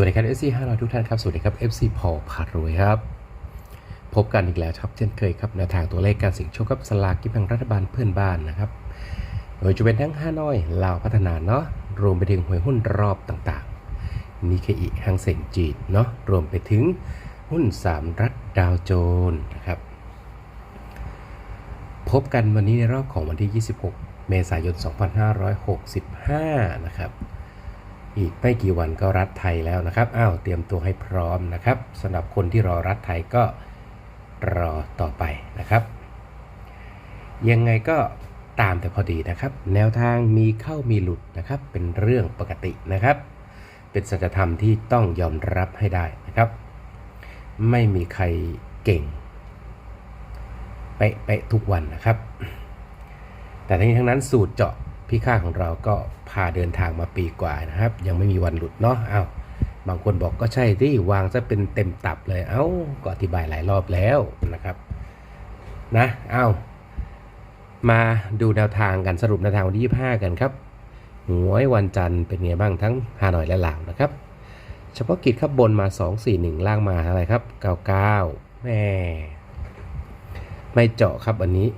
วัสดีครับ FC 500 ทุกท่านครับ สวัสดีครับ FC พอพารวยครับ พบกันอีกแล้วครับเช่นเคยครับแนวทางตัวเลขการเสิงโชคกับสลากกินแบ่งรัฐบาลเพื่อนบ้านนะครับโดยจะเป็นทั้ง5น้อยลาวพัฒนาเนาะรวมไปถึงหวยหุ้นรอบต่างๆนิเคอิฮังเซ็งจีดเนาะรวมไปถึงหุ้น 3 รัฐดาวโจนส์นะครับพบกันวันนี้ในรอบของวันที่ 26 เมษายน 2565 นะครับ อีกไม่กี่วันก็รัฐไทยแล้วนะครับอ้าวเตรียมตัวให้พร้อมนะครับสำหรับคนที่รอรัฐไทยก็รอต่อไปนะครับ ยังไงก็ตามแต่พอดีนะครับ แนวทางมีเข้ามีหลุดนะครับ เป็นเรื่องปกตินะครับ เป็นสัจธรรมที่ต้องยอมรับให้ได้นะครับ ไม่มีใครเก่งเป๊ะๆทุกวันนะครับ แต่ทั้งนี้ทั้งนั้นสูตรเจาะ พี่ค่าของเราก็พาเดินทางมาปีกว่านะครับ ยังไม่มีวันหลุดเนาะอ้าวบางคนบอกก็ใช่ที่วางซะเป็นเต็มตับเลยเอ้าก็อธิบายหลายรอบแล้วนะครับนะเอ้ามาดูแนวทางกันสรุปแนวทางวันที่ 25 กันครับหวยวันจันทร์เป็นไงบ้างทั้งฮานอยและลาวนะครับ เฉพาะกิจครับบนมา 241 ล่างมาอะไรครับ 99แม่ไม่เจาะครับอันนี้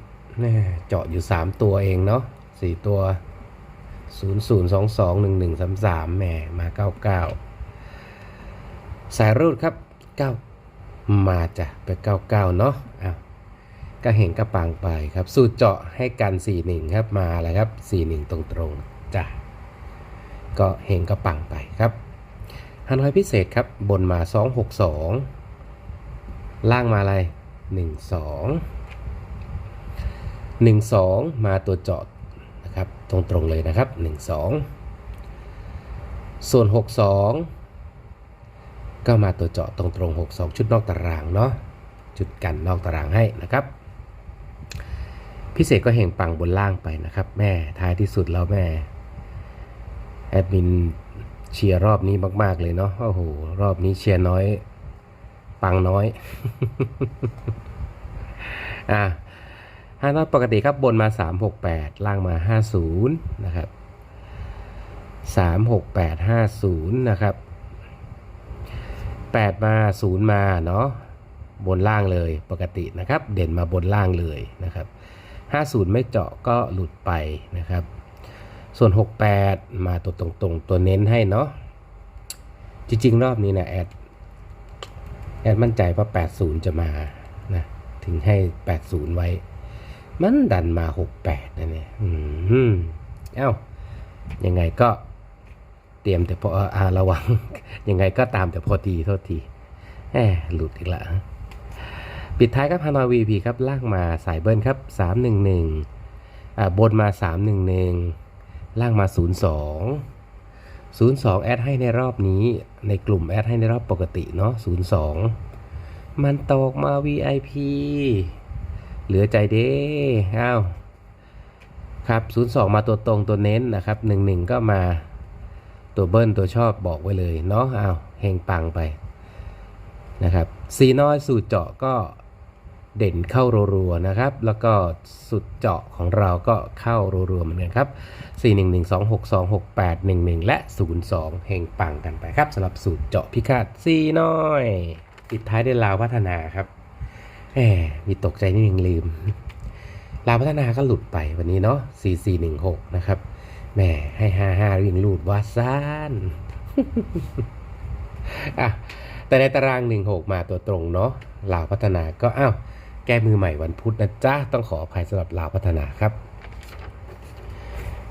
แม่เจาะอยู่ 3 ตัวเองเนาะ 4ตัว 00221133แหมมา 99 สายรูดครับ 9 มาจ้ะไป 99 เนาะอ้าวก็เห็นกระปังไปครับ สูตรเจาะให้กัน 41 ครับมาแล้วครับ 41 ตรงๆจ้ะก็เห็นกระปังไปครับฮานอยพิเศษครับบนมา 262 ล่างมาอะไร 12 12 มาตัวเจาะ นะครับตรงๆเลยนะครับ 12 ส่วน 62 ก็มาตัวเจาะตรงๆ62 ชุดนอกตารางเนาะจุดกันนอกตารางให้นะครับ พิเศษก็เห็งปังบนล่างไปนะครับ แม่ท้ายที่สุดแล้วแม่แอดมินเชียร์รอบนี้มาก ๆ เลยเนาะโอ้โหรอบนี้เชียร์น้อย ปังน้อย อะ ห้าน้อยปกติครับบนมา 368 ล่างมา 50 นะครับ 368 50 นะครับ 8 มา 0 มาเนาะบนล่างเลยปกตินะครับ เด่นมาบนล่างเลยนะครับ 50 ไม่เจาะก็หลุดไปนะครับ ส่วน 68 มาตัวตรงๆ ตัวเน้นให้เนาะจริงๆ รอบนี้นะแอดแอดมั่นใจว่า 80 จะมานะถึงให้ 80 ไว้ มันดันมา 68นะเนี่ยอืมเอ้า ยังไงก็เตรียมแต่พออาระวัง ยังไงก็ตามแต่พอดีโทษทีแหมหลุดอีกละปิดท้ายครับฮานอยวีพีครับล่ากมาสายเบิ้ลครับ 311อ่าบนมา 311 ล่างมา 02 02 แอดให้ในรอบนี้ ในกลุ่มแอดให้ในรอบปกติเนาะ02 มันตกมา VIP เหลือใจเด้อ้าวครับ02 มาตัวตรงตัวเน้นนะครับ 11 ก็มาตัวเบิ้ลตัวชอบบอกไว้เลยเนาะอ้าวเฮงปังไปนะครับสีน้อยสูตรเจาะก็เด่นเข้ารัวๆนะครับ แล้วก็สุดเจาะของเราก็เข้ารัวๆเหมือนกันครับ 4112626811 และ 02เฮงปังกันไปครับสำหรับสูตรเจาะพิฆาตสีน้อย ปิดท้ายด้วยลาวพัฒนาครับ แหมมีตกใจนิดนึงลืม ลาวพัฒนาก็หลุดไปวันนี้เนาะ4416 นะครับ แหมให้ 55วิ่งลูดว่าซ่านอะแต่ในตาราง 16 มาตัวตรงเนาะลาวพัฒนาก็อ้าวแก้มือใหม่วันพุธนะจ๊ะ ต้องขออภัยสำหรับลาวพัฒนาครับ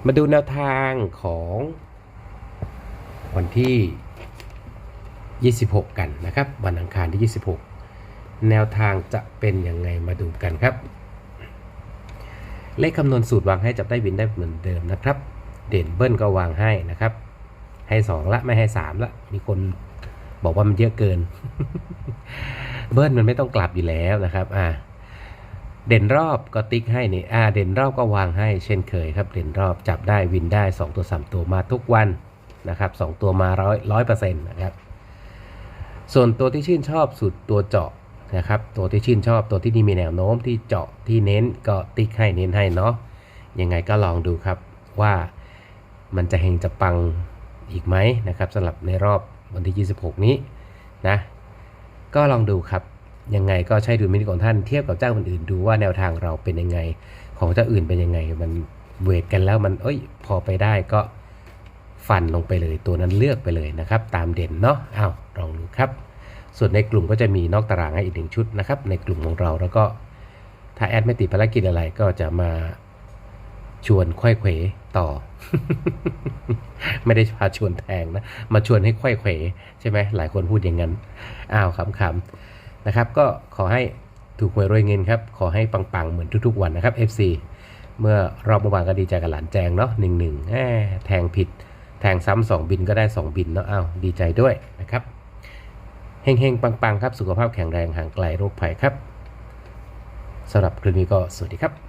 มาดูแนวทางของวันที่ 26 กันนะครับ วันอังคารที่ 26 แนวทางจะเป็นยังไงมาดูกันครับ เลขคำนวณสูตรวางให้จับได้วินได้เหมือนเดิมนะครับ เด่นเบิ้ลก็วางให้นะครับ ให้ 2 ละไม่ให้ 3 ละ มีคนบอกว่ามันเยอะเกิน เบิ้ลมันไม่ต้องกลับอยู่แล้วนะครับอ่าเด่นรอบก็ติ๊กให้นี่อ่าเด่นรอบก็วางให้เช่นเคยครับ เด่นรอบจับได้วินได้ 2 ตัว 3 ตัวมาทุกวันนะครับ2ตัวมาร้อยร้อยเปอร์เซ็นต์นะครับ ส่วนตัวที่ชื่นชอบสุดตัวเจาะ นะครับตัวที่ชื่นชอบตัวที่นี่มีแนวโน้มที่เจาะที่เน้นก็ติ๊กให้เน้นให้เนาะยังไงก็ลองดูครับว่ามันจะเฮงจะปังอีกไหมนะครับสำหรับในรอบวันที่ 26 นี้นะก็ลองดูครับยังไงก็ใช้ดุลพินิของท่านเทียบกับเจ้าอื่นๆดูว่าแนวทางเราเป็นยังไง ของเจ้าอื่นเป็นยังไง มันเวทกันแล้วมันเอ้ยพอไปได้ก็ฟันลงไปเลยตัวนั้นเลือกไปเลยนะครับ ตามเด่นเนาะอ้าวลองดูครับ ส่วนในกลุ่มก็จะมีนอกตารางให้อีกหนึ่งชุดนะครับ ในกลุ่มของเราแล้วก็ถ้าแอดไม่ติดภารกิจอะไรก็จะมาชวนค่อยเขวต่อ ไม่ได้พาชวนแทงนะ มาชวนให้ค่อยเขวใช่ไหมหลายคนพูดอย่างนั้น อ้าวขำๆนะครับ ก็ขอให้ถูกหวยรวยเงินครับ ขอให้ปังๆ เหมือนทุกๆวันนะครับ FC เมื่อรอบเมื่อวานก็ดีใจกับหลานแจงเนาะหนึ่งหนึ่งแทงผิด แทงซ้ำสองบินก็ได้สองบินเนาะอ้าวดีใจด้วยนะครับ เฮงๆ ปังๆ ครับ สุขภาพแข็งแรงห่างไกลโรคภัยครับสำหรับคลิปนี้ก็สวัสดีครับ